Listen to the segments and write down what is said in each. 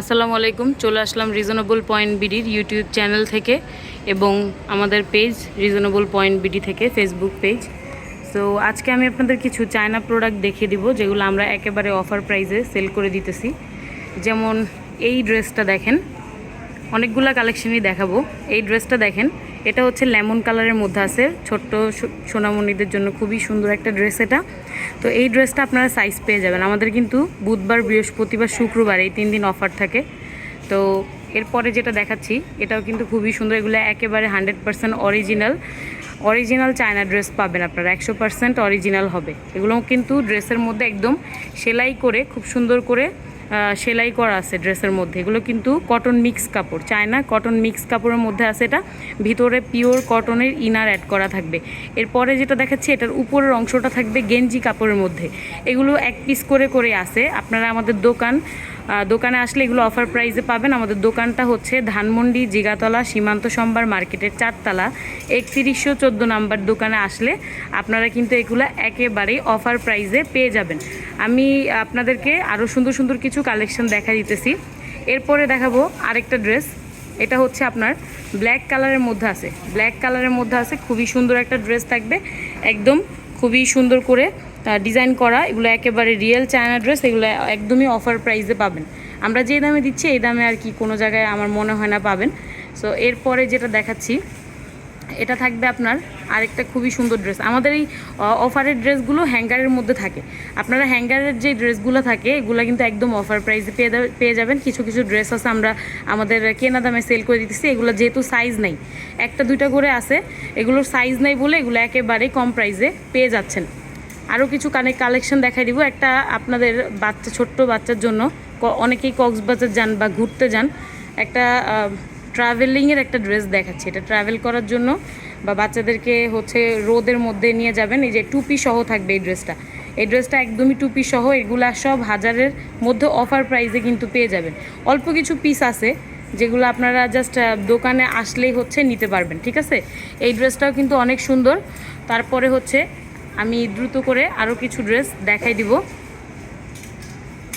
আসসালামু আলাইকুম। চলে আসলাম রিজনেবল পয়েন্ট বিডির ইউটিউব চ্যানেল থেকে এবং আমাদের পেজ রিজনেবল পয়েন্ট বিডি থেকে ফেসবুক পেজ সো আজকে আমি আপনাদের কিছু চায়না প্রোডাক্ট দেখিয়ে দিব, যেগুলো আমরা একেবারে অফার প্রাইসে সেল করে দিতেছি। যেমন এই ড্রেসটা দেখেন, অনেকগুলা কালেকশনই দেখাবো। এই ড্রেসটা দেখেন এটা হচ্ছে লেমন কালারের মধ্যে আছে। ছোট্ট সোনামণিদের জন্য খুবই সুন্দর একটা ড্রেস এটা। তো এই ড্রেসটা আপনারা সাইজ পেয়ে যাবেন। আমাদের কিন্তু বুধবার, বৃহস্পতিবার, শুক্রবার এই তিন দিন অফার থাকে। তো এরপরে যেটা দেখাচ্ছি, এটাও কিন্তু খুবই সুন্দর। এগুলো একেবারে hundred percent original original China dress পাবেন আপনারা। একশো পার্সেন্ট অরিজিনাল হবে। এগুলো কিন্তু ড্রেসের মধ্যে একদম সেলাই করে, খুব সুন্দর করে সেলাই করা আছে ড্রেসের মধ্যে। এগুলো কিন্তু কটন মিক্স কাপড়। চায়না কটন মিক্স কাপড়ের মধ্যে আছে এটা। ভিতরে পিওর কটনের ইনার অ্যাড করা থাকবে। এরপরে যেটা দেখাচ্ছি, এটার উপরের অংশটা থাকবে গেঞ্জি কাপড়ের মধ্যে। এগুলো এক পিস করে করে আছে। আপনারা আমাদের দোকান দোকানে আসলে এগুলো অফার প্রাইসে পাবেন। আমাদের দোকানটা হচ্ছে ধানমন্ডি, জিগাতলা, সীমান্ত সম্বার মার্কেটের চারতলা। একত্রিশশো চোদ্দ নাম্বার দোকানে আসলে আপনারা কিন্তু এগুলো একেবারেই অফার প্রাইসে পেয়ে যাবেন। আমি আপনাদেরকে আরও সুন্দর সুন্দর কিছু কালেকশন দেখা দিতেছি। এরপরে দেখাবো আরেকটা ড্রেস এটা হচ্ছে আপনার ব্ল্যাক কালারের মধ্যে আছে। ব্ল্যাক কালারের মধ্যে আছে, খুবই সুন্দর একটা ড্রেস থাকবে। একদম খুবই সুন্দর করে ডিজাইন করা, এগুলো একেবারে রিয়েল চায়না ড্রেস এগুলো একদমই অফার প্রাইসে পাবেন। আমরা যে দামে দিচ্ছি, এই দামে আর কি কোনো জায়গায় আমার মনে হয় না পাবেন। সো এরপরে যেটা দেখাচ্ছি, এটা থাকবে আপনার আরেকটা খুবই সুন্দর ড্রেস আমাদের এই অফারের ড্রেসগুলো হ্যাঙ্গারের মধ্যে থাকে। আপনারা হ্যাঙ্গারের যে ড্রেসগুলো থাকে, এগুলো কিন্তু একদম অফার প্রাইসে পেয়ে পেয়ে যাবেন। কিছু কিছু ড্রেস আছে আমরা, আমাদের কেনা দামে সেল করে দিতেছি। এগুলো যেহেতু সাইজ নেই, একটা দুইটা করে আছে। এগুলোর সাইজ নেই বলে এগুলো একেবারেই কম প্রাইসে পেয়ে যাচ্ছেন। আরও কিছু কানে কালেকশন দেখাই দিব। একটা আপনাদের বাচ্চা, ছোট্ট বাচ্চার জন্য। অনেকেই কক্সবাজার যান বা ঘুরতে যান। একটা ট্রাভেলিংয়ের একটা ড্রেস দেখাচ্ছি। এটা ট্রাভেল করার জন্য বা বাচ্চাদেরকে হচ্ছে রোদের মধ্যে নিয়ে যাবেন। এই যে টুপি সহ থাকবে এই ড্রেসটা এই ড্রেসটা একদমই টুপি সহ। এগুলা সব হাজারের মধ্যে অফার প্রাইসে কিন্তু পেয়ে যাবেন। অল্প কিছু পিস আছে, যেগুলো আপনারা জাস্ট দোকানে আসলেই হচ্ছে নিতে পারবেন, ঠিক আছে? এই ড্রেসটাও কিন্তু অনেক সুন্দর। তারপরে হচ্ছে আমি দ্রুত করে আরও কিছু ড্রেস দেখাই দিব।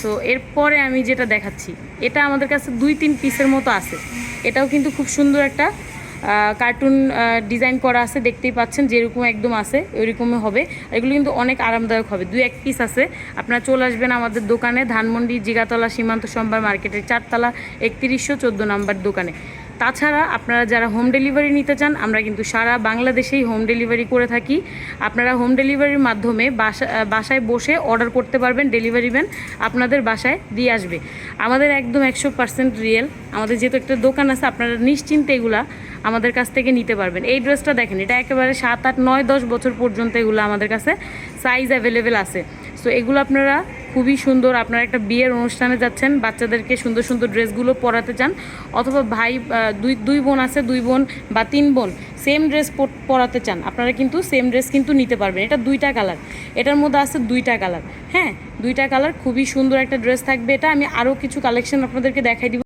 তো এরপরে আমি যেটা দেখাচ্ছি, এটা আমাদের কাছে দুই তিন পিসের মতো আছে। এটাও কিন্তু খুব সুন্দর একটা কার্টুন ডিজাইন করা আছে, দেখতেই পাচ্ছেন যেরকম একদম আছে, ওইরকমই হবে। এগুলো কিন্তু অনেক আরামদায়ক হবে। দুই এক পিস আছে। আপনারা চলে আসবেন আমাদের দোকানে, ধানমন্ডি, জিগাতলা, সীমান্ত সম্বার মার্কেটের চারতলা, একত্রিশশো চোদ্দ নাম্বার দোকানে। তাছাড়া আপনারা যারা হোম ডেলিভারি নিতে চান, আমরা কিন্তু সারা বাংলাদেশেই হোম ডেলিভারি করে থাকি। আপনারা হোম ডেলিভারির মাধ্যমে বাসা বাসায় বসে অর্ডার করতে পারবেন ডেলিভারি ম্যান আপনাদের বাসায় দিয়ে আসবে। আমাদের একদম একশো পার্সেন্ট রিয়েল আমাদের যেহেতু একটা দোকান আছে, আপনারা নিশ্চিন্তে এগুলা আমাদের কাছ থেকে নিতে পারবেন। এই ড্রেসটা দেখেন, এটা একেবারে সাত, আট, নয়, দশ বছর পর্যন্ত এগুলো আমাদের কাছে সাইজ অ্যাভেলেবেল আছে। সো এগুলো আপনারা খুবই সুন্দর আপনারা একটা বিয়ের অনুষ্ঠানে যাচ্ছেন, বাচ্চাদেরকে সুন্দর সুন্দর ড্রেসগুলো পরাতে চান, অথবা ভাই দুই দুই বোন আছে, দুই বোন বা তিন বোন সেম ড্রেস পরাতে চান, আপনারা কিন্তু সেম ড্রেস কিন্তু নিতে পারবেন, এটা দুইটা কালার এটার মধ্যে আছে দুইটা কালার হ্যাঁ দুইটা কালার খুবই সুন্দর একটা ড্রেস থাকবে, এটা আমি আরও কিছু কালেকশন আপনাদেরকে দেখাই দিব।